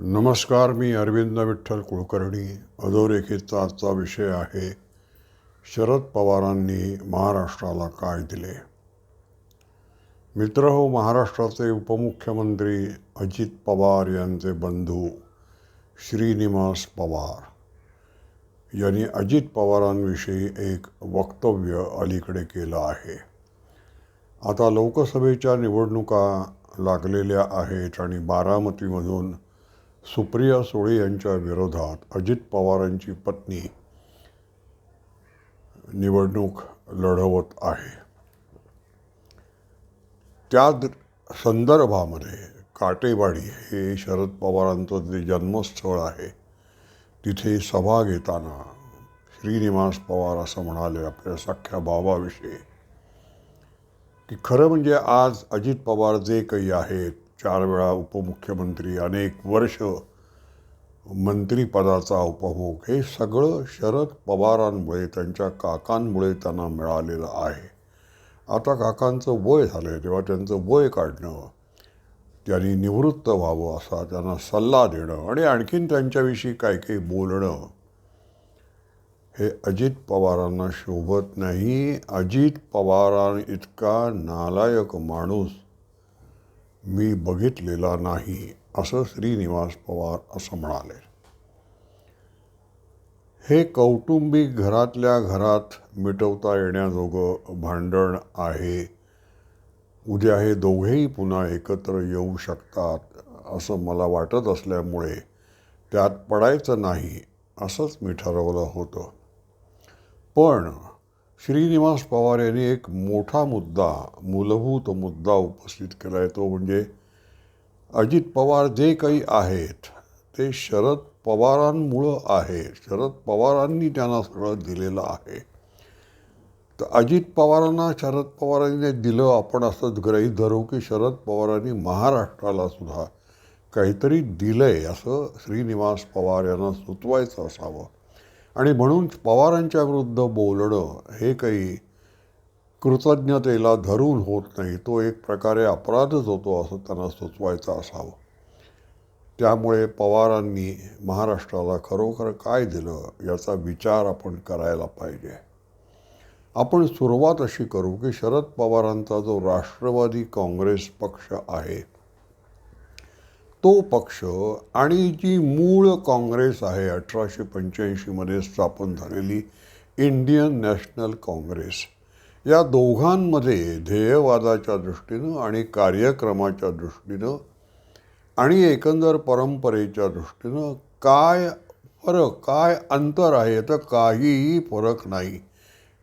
नमस्कार मी अरविंद विठ्ठल कुलकर्णी. अधोरेखितचा आजचा विषय आहे शरद पवारांनी महाराष्ट्राला काय दिले? मित्र हो महाराष्ट्राचे उपमुख्यमंत्री अजित पवार यांचे बंधू श्रीनिवास पवार. यांनी अजित पवारांविषयी एक वक्तव्य अलीकडे केलं आहे. आता लोकसभेच्या निवडणुका लागलेल्या आहेत आणि बारामतीमधून सुप्रिया सुळे यांच्या विरोधात अजित पवारांची पत्नी निवडणूक लढवत आहे. त्या द- संदर्भामध्ये काटेवाडी हे शरद पवारांचं जे जन्मस्थळ आहे तिथे सभा घेताना श्रीनिवास पवार असं म्हणाले आपल्या सख्ख्या भावाविषयी की खरं म्हणजे आज अजित पवार जे काही आहेत चार वेळा उपमुख्यमंत्री अनेक वर्ष मंत्रिपदाचा उपभोग. हे सगळं शरद पवारांमुळे त्यांच्या काकांमुळे त्यांना मिळालेलं आहे. आता काकांचं वय झालं आहे तेव्हा त्यांचं वय काढणं त्यांनी निवृत्त व्हावं असा त्यांना सल्ला देणं आणि आणखीन त्यांच्याविषयी काय काही बोलणं हे अजित पवारांना शोभत नाही. अजित पवारां इतका नालायक माणूस मी बघितलेला नाही असं श्रीनिवास पवार असं म्हणाले. हे कौटुंबिक घरातल्या घरात मिटवता येण्याजोगं भांडण आहे. उद्या हे दोघेही पुन्हा एकत्र येऊ शकतात असं मला वाटत असल्यामुळे त्यात पडायचं नाही असंच मी ठरवलं होतं. पण श्रीनिवास पवार यांनी एक मोठा मुद्दा मूलभूत मुद्दा उपस्थित केला आहे तो म्हणजे अजित पवार जे काही आहेत ते शरद पवारांमुळं आहे. शरद पवारांनी त्यांना सगळं दिलेलं आहे. तर अजित पवारांना शरद पवारांनी दिलं आपण असं ग्रहीत धरू की शरद पवारांनी महाराष्ट्राला सुद्धा काहीतरी दिलं आहे असं श्रीनिवास पवार यांना सुचवायचं असावं. आणि म्हणून पवारांच्या विरुद्ध बोलणं हे काही कृतज्ञतेला धरून होत नाही. तो एक प्रकारे अपराधच होतो असं त्यांना सुचवायचं असावं. त्यामुळे पवारांनी महाराष्ट्राला खरोखर काय दिलं याचा विचार आपण करायला पाहिजे. आपण सुरुवात अशी करू की शरद पवारांचा जो राष्ट्रवादी काँग्रेस पक्ष आहे तो पक्ष आणि जी मूळ काँग्रेस आहे अठराशे पंच्याऐंशीमध्ये स्थापन झालेली इंडियन नॅशनल काँग्रेस या दोघांमध्ये ध्येयवादाच्या दृष्टीनं आणि कार्यक्रमाच्या दृष्टीनं आणि एकंदर परंपरेच्या दृष्टीनं काय फरक काय अंतर आहे तर काहीही फरक नाही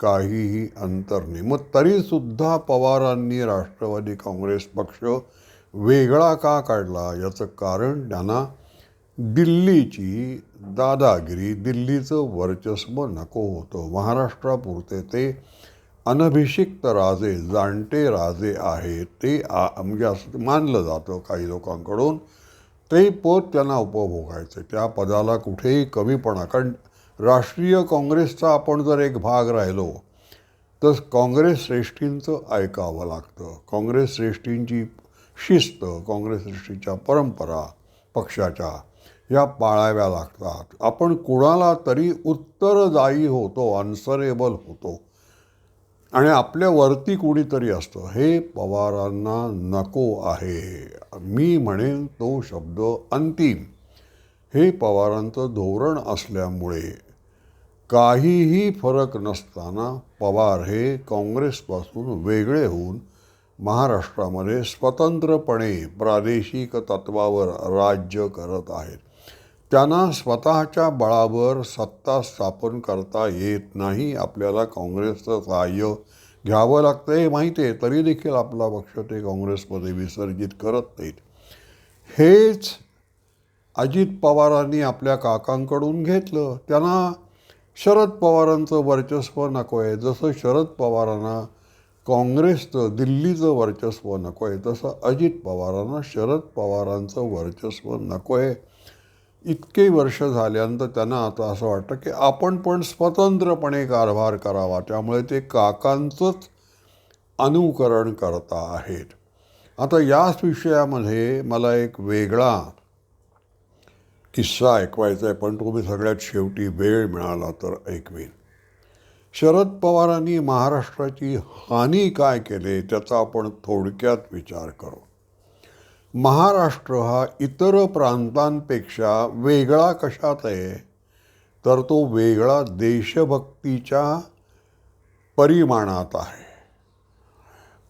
काहीही अंतर नाही. मग तरीसुद्धा पवारांनी राष्ट्रवादी काँग्रेस पक्ष वेगळा का काढला याचं कारण त्यांना दिल्लीची दादागिरी दिल्लीचं वर्चस्व नको होतं. महाराष्ट्रापुरते ते अनभिषिक्त राजे जाणते राजे आहेत ते आ म्हणजे असं मानलं जातं काही लोकांकडून. ते पद त्यांना उपभोगायचं. त्या पदाला कुठेही कमीपणा कारण राष्ट्रीय काँग्रेसचा आपण जर एक भाग राहिलो तर काँग्रेस श्रेष्ठींचं ऐकावं लागतं. काँग्रेस श्रेष्ठींची शिस्त काँग्रेस परंपरा पक्षाच्या या पाळाव्या लागतात. आपण कुणाला तरी उत्तरदायी होतो आन्सरेबल होतो. आणि आपल्या वरती कुणीतरी असतं. हे पवारांना नको आहे. मी म्हणेन तो शब्द अंतिम. हे पवारांचं धोरण असल्यामुळे काहीही फरक नसताना पवार हे काँग्रेसपासून वेगळे होऊन महाराष्ट्रामध्ये स्वतंत्रपणे प्रादेशिक तत्वावर राज्य करत आहेत. त्यांना स्वतःच्या बळावर सत्ता स्थापन करता येत नाही. आपल्याला काँग्रेसचं सहाय्य घ्यावं लागतं हे माहिती आहे. तरी देखील आपला पक्ष ते काँग्रेसमध्ये विसर्जित करत नाहीत. हेच अजित पवारांनी आपल्या काकांकडून घेतलं. त्यांना शरद पवारांचं वर्चस्व नको आहे. जसं शरद पवारांना काँग्रेसचं दिल्लीचं वर्चस्व नको आहे तसं अजित पवारांना शरद पवारांचं वर्चस्व नको आहे इतके वर्ष झाल्यानंतर त्यांना आता असं वाटतं की आपण पण स्वतंत्रपणे कारभार करावा त्यामुळे ते काकांचंच अनुकरण करता आहेत. आता याच विषयामध्ये मला एक वेगळा किस्सा ऐकवायचा आहे पण तुम्ही सगळ्यात शेवटी वेळ मिळाला तर ऐकवेन. शरद पवारांनी महाराष्ट्राची हानी काय केले त्याचा आपण थोडक्यात विचार करू. महाराष्ट्र हा इतर प्रांतांपेक्षा वेगळा कशात आहे? तर तो वेगळा देशभक्तीच्या परिमाणात आहे.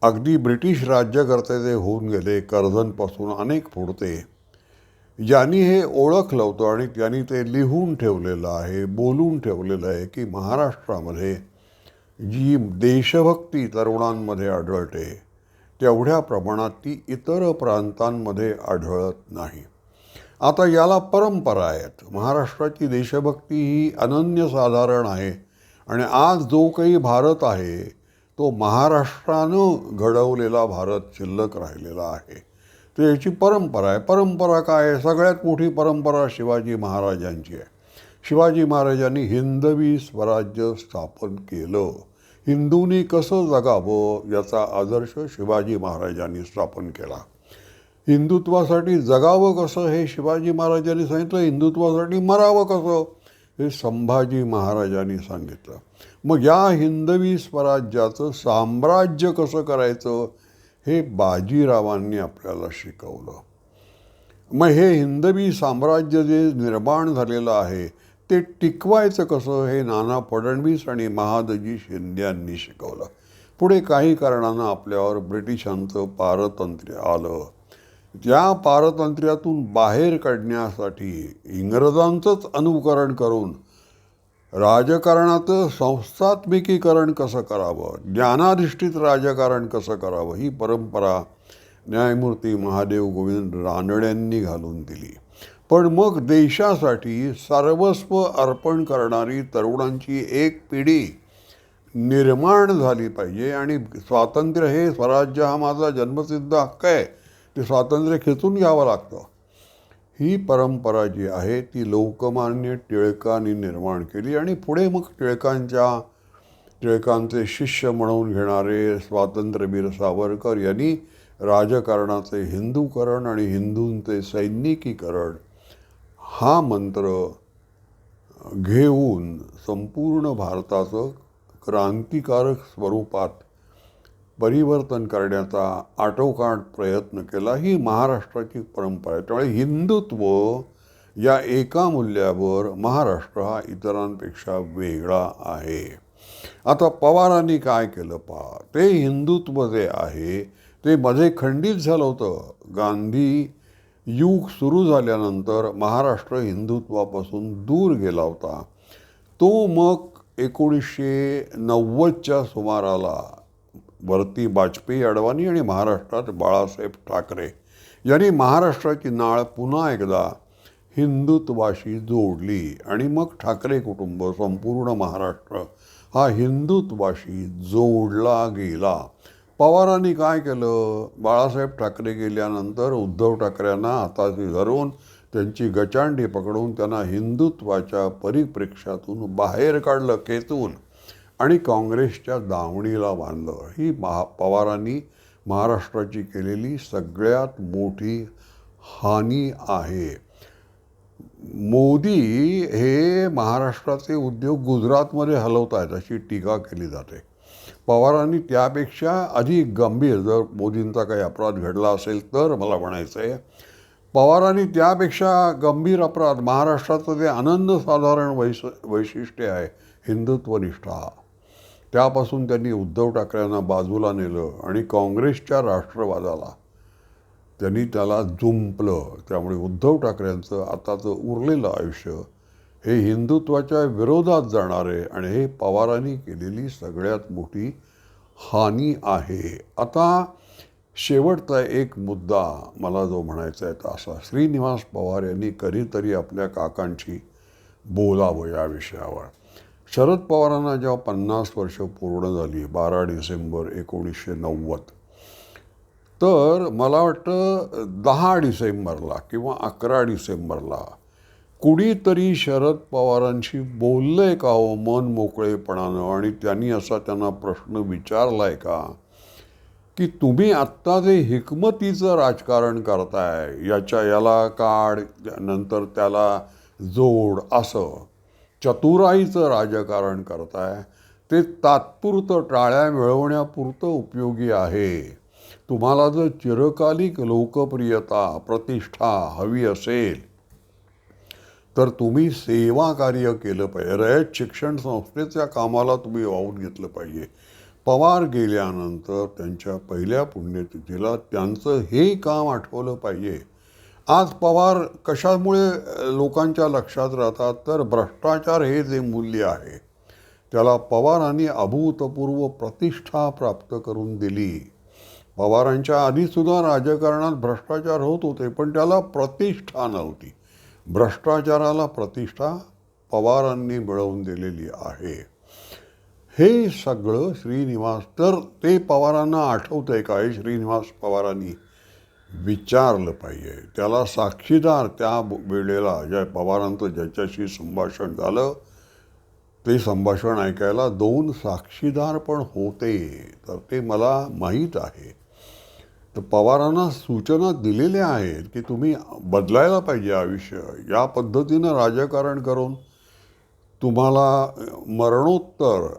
अगदी ब्रिटिश राज्यकर्ते जे होऊन गेले कर्जनपासून अनेक फुडते ज्यांनी हे ओळख लावतो आणि त्यांनी ते लिहून ठेवलेलं आहे बोलून ठेवलेलं आहे की महाराष्ट्रामध्ये जी देशभक्ती तरुणांमध्ये आढळते तेवढ्या प्रमाणात ती इतर प्रांतांमध्ये आढळत नाही. आता याला परंपरा आहेत. महाराष्ट्राची देशभक्ती ही अनन्यसाधारण आहे आणि आज जो काही भारत आहे तो महाराष्ट्रानं घडवलेला भारत शिल्लक राहिलेला आहे. तर याची परंपरा आहे. परंपरा काय आहे? सगळ्यात मोठी परंपरा शिवाजी महाराजांची आहे. शिवाजी महाराजांनी हिंदवी स्वराज्य स्थापन केलं. हिंदूंनी कसं जगावं याचा आदर्श शिवाजी महाराजांनी स्थापन केला. हिंदुत्वासाठी जगावं कसं हे शिवाजी महाराजांनी सांगितलं? हिंदुत्वासाठी मरावं कसं? हे संभाजी महाराजांनी सांगितलं. मग या हिंदवी स्वराज्याचं साम्राज्य कसं करायचं? हे बाजीरावांनी आपल्याला शिकवलं. मग हे हिंदवी साम्राज्य जे निर्माण झालेलं आहे ते टिकवायचं कसं हे नाना फडणवीस आणि महादजी शिंदे यांनी शिकवलं. पुढे काही कारणानं आपल्यावर ब्रिटिशांचं पारतंत्र्य आलं. त्या पारतंत्र्यातून बाहेर काढण्यासाठी इंग्रजांचंच अनुकरण करून राजकारणाचं संस्थात्मिकीकरण कसं करावं? ज्ञानाधिष्ठित राजकारण कसं करावं? ही परंपरा न्यायमूर्ती महादेव गोविंद रानड्यांनी घालून दिली. पण मग देशासाठी सर्वस्व अर्पण करणारी तरुणांची एक पिढी निर्माण झाली पाहिजे आणि स्वातंत्र्य हे स्वराज्य हा माझा जन्मसिद्ध हक्क आहे. ते स्वातंत्र्य खेचून घ्यावं लागतं. ही परंपरा जी आहे ती लोकमान्य टिळकांनी निर्माण केली आणि पुढे मग टिळकांच्या टिळकांचे शिष्य म्हणून घेणारे स्वातंत्र्यवीर सावरकर यांनी राजकारणाचे हिंदूकरण आणि हिंदूंचे सैनिकीकरण हा मंत्र घेऊन संपूर्ण भारताचं क्रांतिकारक स्वरूपात परिवर्तन करण्याचा आटोकाट प्रयत्न केला. ही महाराष्ट्राची परंपरा आहे. त्यामुळे हिंदुत्व या एका मूल्यावर महाराष्ट्र हा इतरांपेक्षा वेगळा आहे. आता पवारांनी काय केलं पहा ते हिंदुत्व जे आहे ते मध्ये खंडित झालं होतं. गांधी युग सुरू झाल्यानंतर महाराष्ट्र हिंदुत्वापासून दूर गेला होता. तो मग एकोणीसशे नव्वदच्या सुमाराला वरती वाजपेयी अडवाणी आणि महाराष्ट्रात बाळासाहेब ठाकरे यांनी महाराष्ट्राची नाळ पुन्हा एकदा हिंदुत्वाशी जोडली आणि मग ठाकरे कुटुंब संपूर्ण महाराष्ट्र हा हिंदुत्वाशी जोडला गेला. पवारांनी काय केलं? बाळासाहेब ठाकरे गेल्यानंतर उद्धव ठाकरेंना हाताशी धरून त्यांची गचांडी पकडून त्यांना हिंदुत्वाच्या परिप्रेक्ष्यातून बाहेर काढलं खेचून. आणि काँग्रेसच्या दावणीला बांधलं ही महा पवारांनी महाराष्ट्राची केलेली सगळ्यात मोठी हानी आहे. मोदी हे महाराष्ट्राचे उद्योग गुजरातमध्ये हलवत आहेत अशी टीका केली जाते. पवारांनी त्यापेक्षा अधिक गंभीर जर मोदींचा काही अपराध घडला असेल तर मला म्हणायचं आहे पवारांनी त्यापेक्षा गंभीर अपराध महाराष्ट्राचं जे अनन्यसाधारण वैस वैशिष्ट्य आहे हिंदुत्वनिष्ठा त्यापासून त्यांनी उद्धव ठाकरेंना बाजूला नेलं आणि काँग्रेसच्या राष्ट्रवादाला. त्यांनी त्याला जुंपलं. त्यामुळे उद्धव ठाकरेंचं आताचं उरलेलं आयुष्य हे हिंदुत्वाच्या विरोधात जाणारे आणि हे पवारांनी केलेली सगळ्यात मोठी हानी आहे. आता शेवटचा एक मुद्दा मला जो म्हणायचा आहे तो असा श्रीनिवास पवार यांनी कधीतरी आपल्या काकांशी बोलावं या विषयावर. शरद पवारांना जेव्हा पन्नास वर्ष पूर्ण झाली बारा डिसेंबर एकोणीसशे नव्वद तर मला वाटतं दहा डिसेंबरला किंवा अकरा डिसेंबरला कुणीतरी शरद पवारांशी बोललं आहे का हो मन मोकळेपणानं? आणि त्यांनी असा त्यांना प्रश्न विचारला आहे का? की तुम्ही आत्ता जे हिकमतीचं राजकारण करताय याच्या याला काढ नंतर त्याला जोड असं. चतुराईचं राजकारण करताय. ते तात्पुरतं टाळ्या मिळवण्यापुरतं उपयोगी आहे. तुम्हाला जर चिरकालिक लोकप्रियता प्रतिष्ठा हवी असेल तर तुम्ही सेवा कार्य केलं पाहिजे. रयत शिक्षण संस्थेच्या कामाला तुम्ही वाहून घेतलं पाहिजे. पवार गेल्यानंतर त्यांच्या पहिल्या पुण्यतिथीला त्यांचं हे काम आठवलं पाहिजे. आज पवार कशामुळे लोकांच्या लक्षात राहतात? तर भ्रष्टाचार हे जे मूल्य आहे त्याला पवारांनी अभूतपूर्व प्रतिष्ठा प्राप्त करून दिली. पवारांच्या आधीसुद्धा राजकारणात भ्रष्टाचार होत होते पण त्याला प्रतिष्ठा नव्हती. भ्रष्टाचाराला प्रतिष्ठा पवारांनी मिळवून दिलेली आहे. हे सगळं श्रीनिवास तर ते पवारांना आठवतं आहे काय? श्रीनिवास पवारांनी विचारलं पाहिजे. त्याला साक्षीदार त्या वेळेला ज्या पवारांचं ज्याच्याशी संभाषण झालं ते संभाषण ऐकायला दोन साक्षीदार पण होते. तर ते मला माहीत आहे. तर पवारांना सूचना दिलेल्या आहेत की तुम्ही बदलायला पाहिजे आयुष्य. या पद्धतीनं राजकारण करून तुम्हाला मरणोत्तर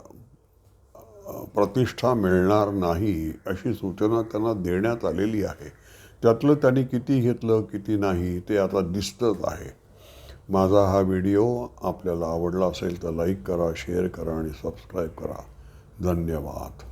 प्रतिष्ठा मिळणार नाही अशी सूचना त्यांना देण्यात आलेली आहे. त्यातलं त्यांनी किती घेतलं किती नाही ते आता दिसतंच आहे. माझा हा व्हिडिओ आपल्याला आवडला असेल तर लाईक करा शेअर करा आणि सबस्क्राईब करा. धन्यवाद.